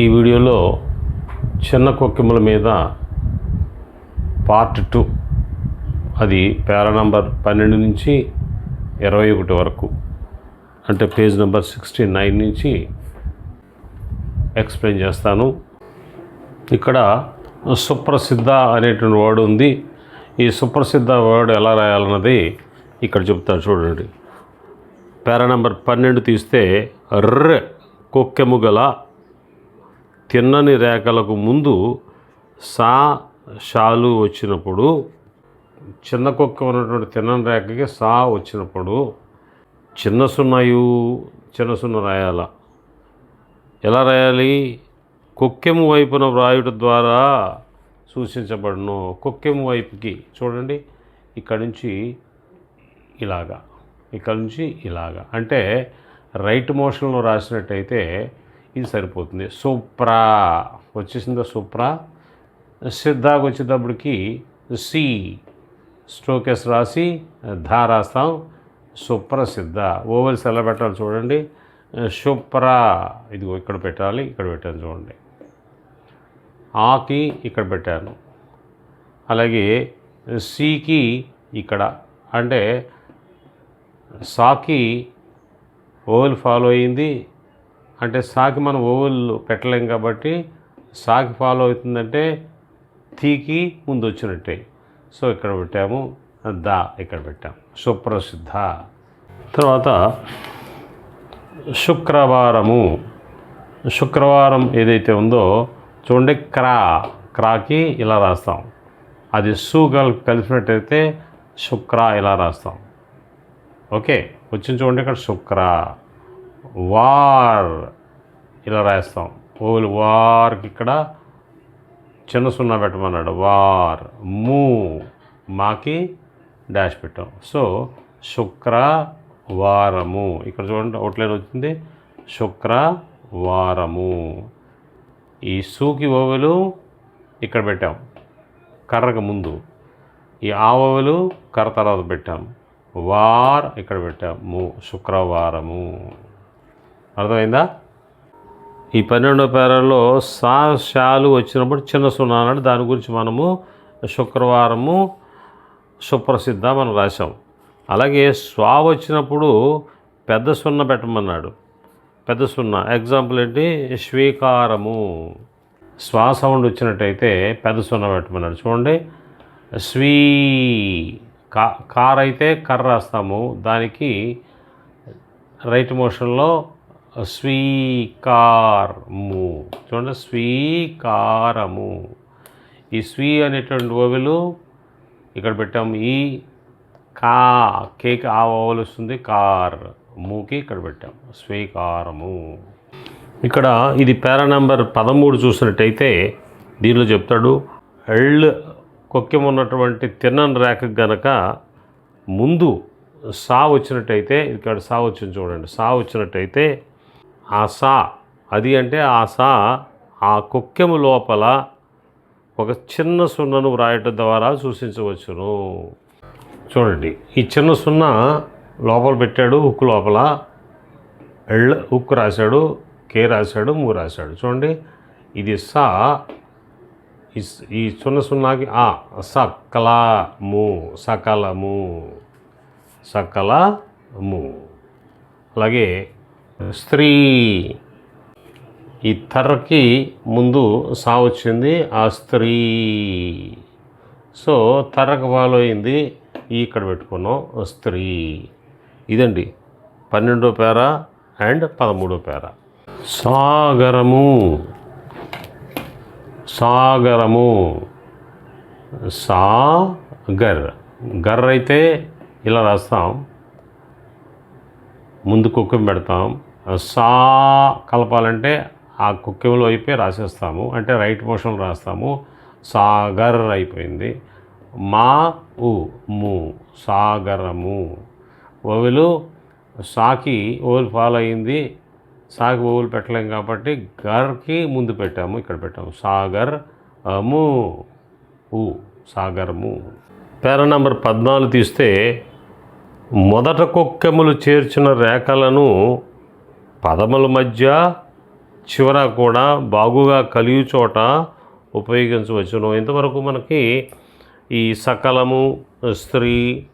ఈ వీడియోలో చిన్న కొక్కెముల మీద పార్ట్ టూ అది పేరా నంబర్ పన్నెండు నుంచి ఇరవై ఒకటి వరకు అంటే పేజ్ నెంబర్ సిక్స్టీ నైన్ నుంచి ఎక్స్ప్లెయిన్ చేస్తాను. ఇక్కడ సుప్రసిద్ధ అనేటువంటి వర్డ్ ఉంది. ఈ సుప్రసిద్ధ వర్డ్ ఎలా రాయాలన్నది ఇక్కడ చెప్తాను చూడండి. పేరా నంబర్ పన్నెండు తీస్తే ర్ర కొక్కెము గల తిన్నని రేఖలకు ముందు సా షాలు వచ్చినప్పుడు చిన్న కుక్క ఉన్నటువంటి తిన్నని రేఖకి సా వచ్చినప్పుడు చిన్న సున్నాయు చిన్న సున్న రాయాల. ఎలా రాయాలి? కొక్కెము వైపున వ్రాయుట ద్వారా సూచించబడను. కొక్కెము వైపుకి చూడండి ఇక్కడ నుంచి ఇలాగా ఇక్కడ నుంచి ఇలాగా. అంటే రైట్ మోషన్లో రాసినట్టయితే ఇది సరిపోతుంది. సూప్రా వచ్చేసిందా సూప్రా? సిద్ధాకు వచ్చేటప్పటికి సి స్ట్రోకెస్ రాసి ధా రాస్తాం. సుప్రసిద్ధ ఓవెల్స్ ఎలా పెట్టాలి చూడండి. శుప్రా ఇదిగో ఇక్కడ పెట్టాలి ఇక్కడ పెట్టాను చూడండి. ఆకి ఇక్కడ పెట్టాను. అలాగే సికి ఇక్కడ అంటే సాకి ఓవెల్ ఫాలో అయింది. అంటే సాకి మనం ఓవెల్ పెట్టలేం కాబట్టి సాకి ఫాలో అవుతుందంటే తీకి ముందు వచ్చినట్టే. సో ఇక్కడ పెట్టాము. దా ఇక్కడ పెట్టాము సుప్రసిద్ధ. తర్వాత శుక్రవారము. శుక్రవారం ఏదైతే ఉందో చూడండి క్రా. క్రాకి ఇలా రాస్తాం. అది సు కలిపినట్టయితే శుక్ర ఇలా రాస్తాం. ఓకే వచ్చిన చూడండి ఇక్కడ శుక్ర. వార్ ఇలా రాస్తాం. ఓలు వార్కి ఇక్కడ చిన్న సున్నా పెట్టమన్నాడు. వార్ మూ మాకి డాష్ పెట్టాం. సో శుక్ర వారము. ఇక్కడ చూడండి అవుట్లైన్ వచ్చింది. శుక్ర వారము. ఈ సూకి ఓవెలు ఇక్కడ పెట్టాం. కర్రకు ముందు. ఈ ఆ ఓవెలు కర్ర తర్వాత పెట్టాం. వార్ ఇక్కడ పెట్టాము శుక్రవారము అర్థమైందా? ఈ పన్నెండో పేరాల్లో సా శాలు వచ్చినప్పుడు చిన్న సున్నా అన్నాడు. దాని గురించి మనము శుక్రవారము సుప్రసిద్ధ మనం రాసాం అలాగే స్వా వచ్చినప్పుడు పెద్ద సున్న పెట్టమన్నాడు. పెద్ద సున్న. ఎగ్జాంపుల్ ఏంటి? స్వీకారము. స్వా సౌండ్ వచ్చినట్టయితే పెద్ద సున్న పెట్టమన్నాడు. చూడండి. స్వీ కా కార్ అయితే కర్ర రాస్తాము. దానికి రైట్ మోషన్లో స్వీకారము. చూడండి స్వీకారము. ఈ స్వీ అనేటువంటి ఓవెలు ఇక్కడ పెట్టాము ఈ కా కేక్ ఆ ఓవెల్ వస్తుంది కార్ మూకి ఇక్కడ పెట్టాము స్వీకారము. ఇక్కడ ఇది పేరా నెంబర్ పదమూడు చూసినట్టయితే దీనిలో చెప్తాడు ఎళ్ళు కొక్కెం ఉన్నటువంటి తిన్నని రేఖ గనక ముందు సా వచ్చినట్టయితే ఇక్కడ సా వచ్చింది చూడండి. సా వచ్చినట్టయితే ఆ అది అంటే ఆ ఆ కుక్కెము లోపల ఒక చిన్న సున్నను వ్రాయటం ద్వారా సూచించవచ్చును. చూడండి ఈ చిన్న సున్నా లోపల పెట్టాడు ఉక్కు లోపల. ఎళ్ళ ఉక్కు రాశాడు కే రాశాడు మూ రాశాడు. చూడండి ఇది సా ఈ ఈ సున్న సున్నాకి ఆ సకలము సకలము సకలము. అలాగే స్త్రీ. ఈ తర్రకి ముందు సా వచ్చింది ఆ స్త్రీ. సో తర్రకు ఫాలో అయింది. ఇక్కడ పెట్టుకున్నాం స్త్రీ. ఇదండి. పన్నెండో పేర అండ్ పదమూడో పేర. సాగరము. సాగరము. సా గర్ అయితే ఇలా రాస్తాం. ముందు కుక్కం పెడతాం. సా కలపాలంటే ఆ కుక్కెములు అయిపోయి రాసేస్తాము. అంటే రైట్ మోషన్ రాస్తాము. సాగర్ అయిపోయింది. మా ఉ ము సాగరము. ఓవెలు సాకి ఓవెల్ ఫాలో అయింది. సాకి ఓవెలు పెట్టలేం కాబట్టి గర్కి ముందు పెట్టాము. ఇక్కడ పెట్టాము. సాగర్ అము ఉ సాగరము. పేరా నంబర్ పద్నాలుగు తీస్తే మొదట కుక్కెములు చేర్చిన రేఖలను పదముల మధ్య చివర కూడా బాగుగా కలిగి చోట ఉపయోగించవచ్చును. ఇంతవరకు మనకి ఈ సకలము స్త్రీ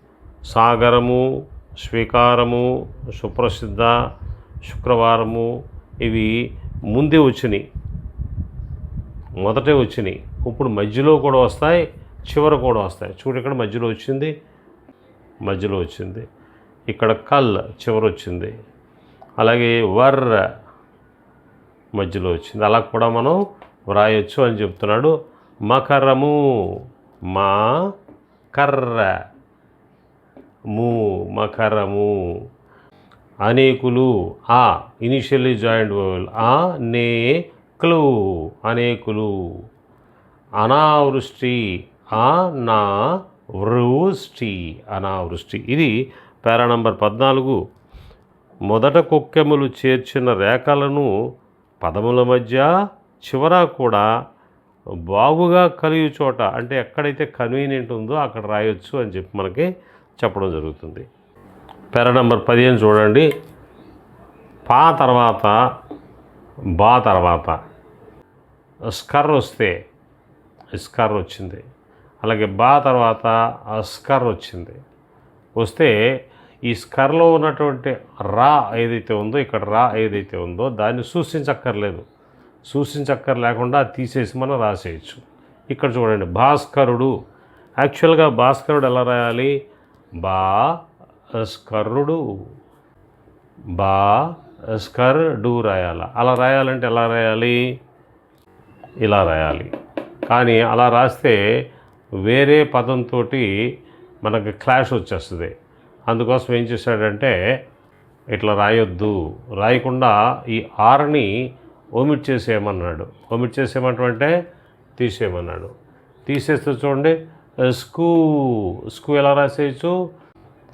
సాగరము స్వీకారము సుప్రసిద్ధ శుక్రవారము ఇవి ముందే వచ్చినాయి. మొదటే వచ్చినాయి. ఇప్పుడు మధ్యలో కూడా వస్తాయి చివర కూడా వస్తాయి. చూడు ఇక్కడ మధ్యలో వచ్చింది మధ్యలో వచ్చింది. ఇక్కడ కల్ చివర వచ్చింది. అలాగే వర్ర మధ్యలో వచ్చింది. అలా కూడా మనం వ్రాయొచ్చు అని చెప్తున్నాడు. మకరము మా కర్ర మూ మకరము. అనేకులు ఆ ఇనిషియల్లీ జాయింట్ వోవెల్ ఆ నే క్లు అనేకులు. అనావృష్టి ఆ నా వృష్టి అనావృష్టి. ఇది పేరా నంబర్ పద్నాలుగు. మొదట కుక్కెములు చేర్చిన రేఖలను పదముల మధ్య చివర కూడా బాగుగా కలిగి చోట అంటే ఎక్కడైతే కన్వీనియంట్ ఉందో అక్కడ రాయొచ్చు అని చెప్పి మనకి చెప్పడం జరుగుతుంది. పెర నంబర్ పదిహేను చూడండి. పా తర్వాత బా తర్వాత. స్కర్ వస్తే స్కర్ వచ్చింది. అలాగే బా తర్వాత స్కర్ వచ్చింది. వస్తే ఈ స్కర్లో ఉన్నటువంటి రా ఏదైతే ఉందో ఇక్కడ రా ఏదైతే ఉందో దాన్ని సూచించక్కర్లేదు. సూచించక్కర్ లేకుండా తీసేసి మనం రాసేయచ్చు. ఇక్కడ చూడండి భాస్కరుడు. యాక్చువల్గా భాస్కరుడు ఎలా రాయాలి? బా స్కరుడు బా స్కర్ డు రాయాలి. అలా రాయాలంటే ఎలా రాయాలి? ఇలా రాయాలి. కానీ అలా రాస్తే వేరే పదంతో మనకు క్లాష్ వచ్చేస్తుంది. అందుకోసం ఏం చేశాడంటే ఇట్లా రాయొద్దు రాయకుండా ఈ ఆర్ని ఓమిట్ చేసేయమన్నాడు. ఓమిట్ చేసేయమంటే తీసేయమన్నాడు. తీసేస్తే చూడండి స్కూ స్కూ ఎలా రాసేయచ్చు?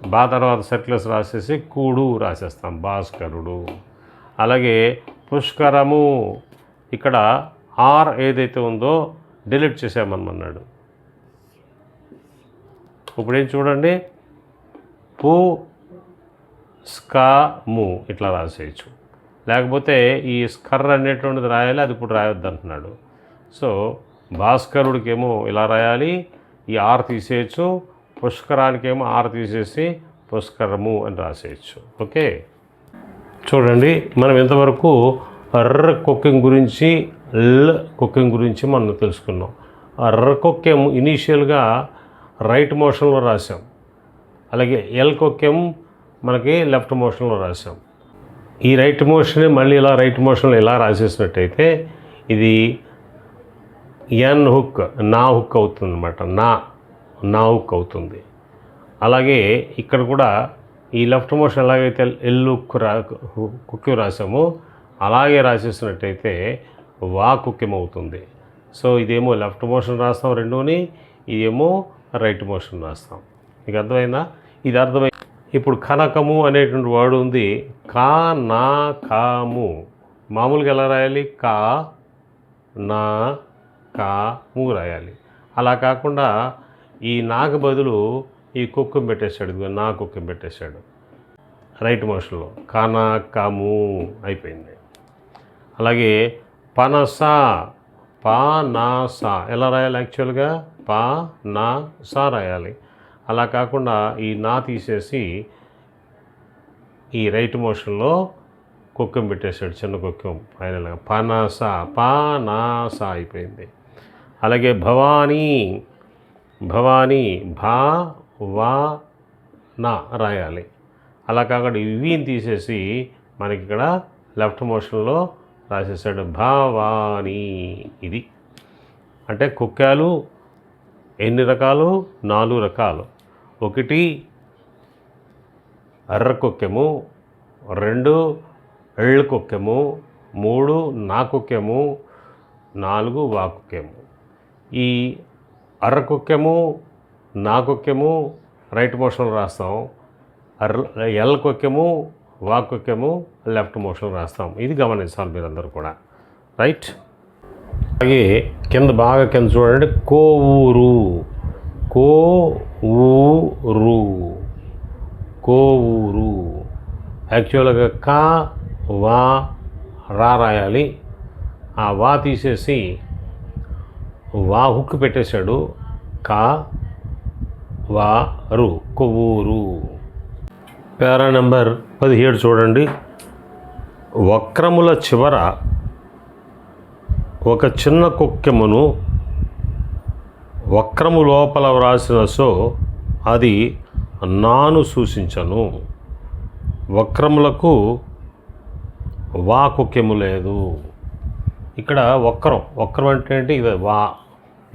బా తర్వాత సర్క్యులర్స్ రాసేసి కూడు రాసేస్తాం భాస్కరుడు. అలాగే పుష్కరము ఇక్కడ ఆర్ ఏదైతే ఉందో డిలీట్ చేసామన్నాడు ఇప్పుడు ఏం చూడండి పు స్కాము ఇట్లా రాసేయచ్చు. లేకపోతే ఈ స్కర్ అనేటువంటిది రాయాలి అది ఇప్పుడు రాయొద్దు అంటున్నాడు. సో భాస్కరుడికేమో ఇలా రాయాలి ఈ ఆర్ తీసేయచ్చు పుష్కరానికేమో ఆర్ తీసేసి పుష్కరము అని రాసేయచ్చు. ఓకే? చూడండి మనం ఇంతవరకు ర్ర కుకింగ్ గురించి ల్ కుకింగ్ గురించి మనం తెలుసుకున్నాం. ర్ర కుక్కేము ఇనీషియల్గా రైట్ మోషన్లో రాసాం అలాగే ఎల్ కుక్కెం మనకి లెఫ్ట్ మోషన్లో రాసాం ఈ రైట్ మోషన్ మళ్ళీ ఇలా రైట్ మోషన్లో ఇలా రాసేసినట్టయితే ఇది ఎన్ హుక్ నా హుక్ అవుతుంది అనమాట నా నా హుక్ అవుతుంది. అలాగే ఇక్కడ కూడా ఈ లెఫ్ట్ మోషన్ ఎలాగైతే ఎల్ హుక్ రా కుక్కి రాసామో అలాగే రాసేసినట్టయితే వా కుక్యం అవుతుంది. సో ఇదేమో లెఫ్ట్ మోషన్ రాస్తాం రెండుని ఇదేమో రైట్ మోషన్ రాస్తాం. మీకు అర్థమైందా? ఇది అర్థమై ఇప్పుడు కనకము అనేటువంటి వర్డ్ ఉంది. కా నా కాము. మామూలుగా ఎలా రాయాలి? కా నా కాము రాయాలి. అలా కాకుండా ఈ నాకు బదులు ఈ కుక్కం పెట్టేశాడు. ఇదిగో నా కుక్కం పెట్టేశాడు. రైట్ మోషన్లో. కానా కాము అయిపోయింది. అలాగే పనస పా నా సా. ఎలా రాయాలి యాక్చువల్గా పా నా సా రాయాలి. అలా కాకుండా ఈ నా తీసేసి ఈ రైట్ మోషన్లో కుక్కం పెట్టేశాడు చిన్న కుక్కం ఫైనల్గా పనాస పానాస అయిపోయింది. అలాగే భవానీ భవానీ భా వా నా రాయాలి. అలా కాకుండా ఇవిని తీసేసి మనకి ఇక్కడ లెఫ్ట్ మోషన్లో రాసేసాడు భావాని. ఇది అంటే కుక్కలు ఎన్ని రకాలు? నాలుగు రకాలు. ఒకటి ఎర్రకొక్కెము రెండు ఎళ్ళుకొక్కెము మూడు నాకొక్కెము నాలుగు వాకొక్కెము. ఈ అర్రకొక్కెము నాకొక్కెము నా రైట్ మోషన్ రాస్తాం. అర్ర ఎల్ వాకొక్కెము లెఫ్ట్ మోషన్ రాస్తాం. ఇది గమనించాలి మీరందరూ కూడా. రైట్? అలాగే కింద బాగా కింద చూడండి. కోవూరు. కో ఊరు కోవూరు. యాక్చువల్గా కా వా రా రాయాలి. ఆ వా తీసేసి వా హుక్ పెట్టేశాడు. కా వా రు కొవ్వూరు పేరా నెంబర్ పదిహేడు చూడండి. వక్రముల చివర ఒక చిన్న కుక్కెమును వక్రము లోపల వ్రాసిన సో అది నాను సూచించను. వక్రములకు వాకుక్యము లేదు. ఇక్కడ వక్రం వక్రం అంటే ఏంటి? ఇది వా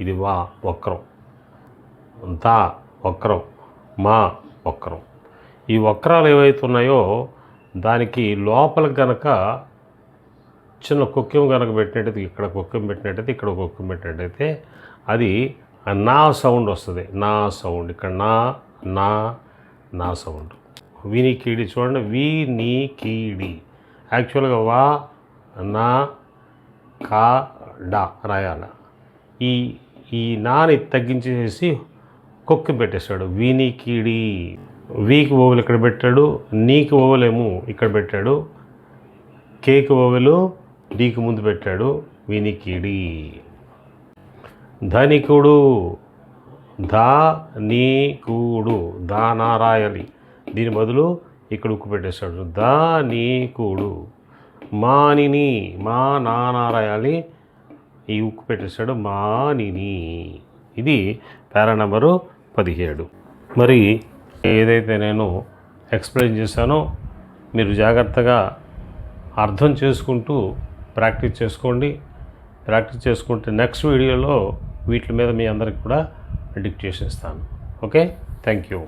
ఇది వా వక్రం. తా వక్రం మా వక్రం. ఈ వక్రాలు ఏవైతే ఉన్నాయో దానికి లోపల గనక చిన్న కుక్యం కనుక పెట్టినట్టయితే ఇక్కడ కుక్యం పెట్టినట్టయితే ఇక్కడ కుక్యం పెట్టినట్టయితే అది నా సౌండ్ వస్తుంది. నా సౌండ్. ఇక్కడ నా నా నా సౌండ్. విని కీడి చూడండి. వి నీ కీడి. యాక్చువల్గా వా నా కా డా రాయాల. ఈ ఈ నాని తగ్గించేసి కుక్కి పెట్టేశాడు. వీని కీడి. వీకి ఓవెలు ఇక్కడ పెట్టాడు. నీకు ఓవలేమో ఇక్కడ పెట్టాడు. కేక్ ఓవెలు డీకి ముందు పెట్టాడు. వినికిడి ధనికుడు. ధా నీకుడు దా నారాయణి దీని బదులు ఇక్కడ ఉక్కు పెట్టేశాడు. దా నీకుడు మానిని. మా నానారాయాలి ఈ ఉక్కు పెట్టేశాడు మానిని. ఇది పేరా నెంబరు పదిహేడు. మరి ఏదైతే నేను ఎక్స్ప్లెయిన్ చేశానో మీరు జాగ్రత్తగా అర్థం చేసుకుంటూ ప్రాక్టీస్ చేసుకోండి. ప్రాక్టీస్ చేసుకుంటే నెక్స్ట్ వీడియోలో వీటి మీద మీ అందరికి కూడా ప్రిడిక్ట్ ఇస్తాను ఓకే థ్యాంక్ యూ